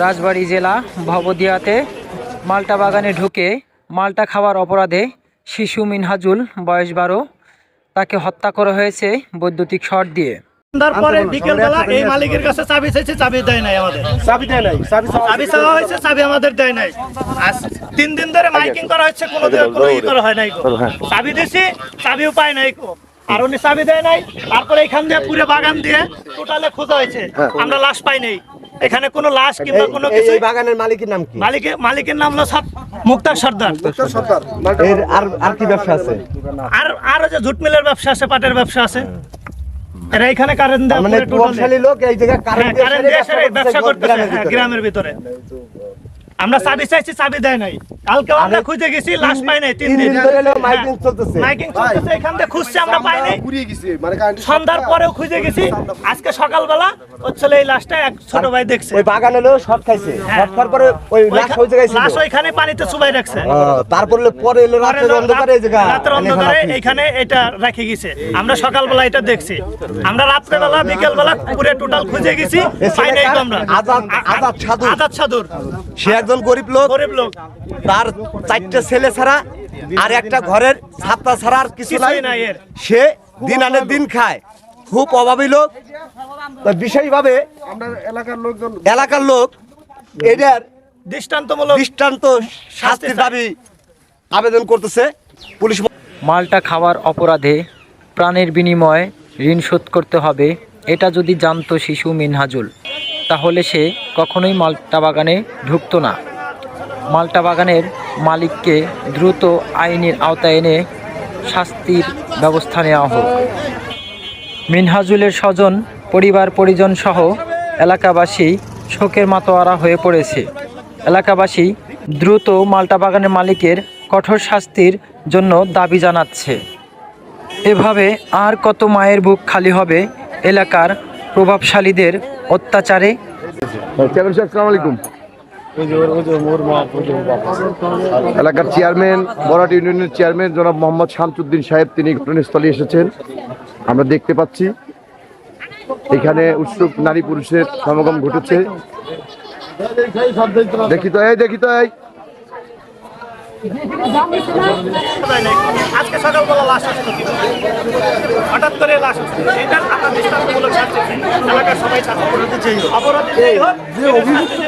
রাজবাড়ী জেলা ভবদিয়াতে মাল্টা বাগানে ঢুকে মাল্টা খাওয়ার অপরাধে শিশু মিনহাজুল বয়স বারো তাকে হত্যা করা হয়েছে বৈদ্যুতিক শট দিয়ে। পরে বিকেল এই মালিকের কাছে চাবি চাইছে চাবি দেয় নাই আমাদের। চাবি দেয় নাই চাবি চাবি চাওয়া হয়েছে চাবি আমাদের দেয় নাই। আজ তিন দিন ধরে মাইকিং করা হচ্ছে কোনো কোনো ই করা হয় নাই চাবি দিছি চাবিও পায় নাই গো। আর উনি চাবি দেয় নাই তারপরে এখান দিয়ে পুরো বাগান দিয়ে টোটালে খোঁজা হয়েছে। আমরা লাশ পাই নাই। এখানে কোনো লাশ কিংবা কোনো কিছু এই বাগানের মালিকের নাম কি? মালিকের মালিকের নাম হলো মুক্তার সর্দার। এর আর আর কি ব্যবসা আছে? আর আর ওই যে জুট মিলের ব্যবসা আছে পাটের ব্যবসা আছে। এরা এখানে কারেন্ট দেয় মানে পুরো লোক এই জায়গায় হ্যাঁ, কারেন্ট কারেন্ট দিয়ে ব্যবসা করতেছে হ্যাঁ, গ্রামের ভিতরে। আমরা চাবি চাইছি চাবি দেয় নাই। কালকে আমরা খুঁজে গেছি লাশ পাই নাই তিন দিন। ধরে মাইকিং চলতেছে। মাইকিং চলতেছে এখান থেকে খুঁজছি আমরা পাই নাই পুড়িয়ে গেছে মানে সন্ধ্যার পরেও খুঁজে গেছি আজকে সকালবেলা হচ্ছে এই লাশটা এক ছোট ভাই দেখছে। ওই বাগান হলো শর্ট খাইছে। হ্যাঁ। খাওয়ার পরে ওই লাশ ওই জায়গায় ছিল। লাশ ওইখানে পানিতে চুবাই রাখছে। তারপর পরে এলো রাতের অন্ধকারে এই জায়গা রাতের অন্ধকারে এখানে এটা রেখে গেছে। আমরা সকালবেলা এটা দেখছি। আমরা রাত্রেবেলা বিকেলবেলা পুরো টোটাল খুঁজে গেছি পাই নাই আমরা আজাদ- আজাদ সাধু। আজাদ সাধুর। সে একজন গরিব লোক তার চারটে ছেলে ছাড়া আর একটা ঘরের ছাত্রা ছাড়া আর কিছু নাই। সে দিন আনে দিন খায়। খুব অভাবী লোক। বিশেষভাবে এলাকার লোকজন এলাকার লোক এটার দৃষ্টান্তমূলক দৃষ্টান্ত শাস্তির দাবি আবেদন করতেছে পুলিশ মালটা খাওয়ার অপরাধে প্রাণের বিনিময়ে ঋণ শোধ করতে হবে এটা যদি জানতো শিশু মিনহাজুল। তাহলে সে কখনোই মাল্টা বাগানে ঢুকতো না। মাল্টা বাগানের মালিককে দ্রুত আইনের আওতায় এনে শাস্তির ব্যবস্থা নেওয়া হোক। মিনহাজুলের স্বজন, পরিবার পরিজন সহ এলাকাবাসী শোকের মাতোয়ারা হয়ে পড়েছে। এলাকাবাসী দ্রুত মাল্টা বাগানের মালিকের কঠোর শাস্তির জন্য দাবি জানাচ্ছে। এভাবে আর কত মায়ের বুক খালি হবে এলাকার প্রভাবশালীদের অত্যাচারে। এলাকার চেয়ারম্যান, বরাট ইউনিয়নের চেয়ারম্যান জনাব মোহাম্মদ শামসুদ্দিন সাহেব, তিনি ঘটনাস্থলে এসেছেন। আমরা দেখতে পাচ্ছি, এখানে উৎসুক নারী পুরুষের সমাগম ঘটেছে। দেখি তো এই দেখি তো এই। আজকে সকালবেলা লাশ হঠাৎ করে লাশ আসতো। এটা আপনার দৃষ্টান্তমূলক ছাত্রী এলাকার সবাই ছাত্র অপরাধী অভিযুক্ত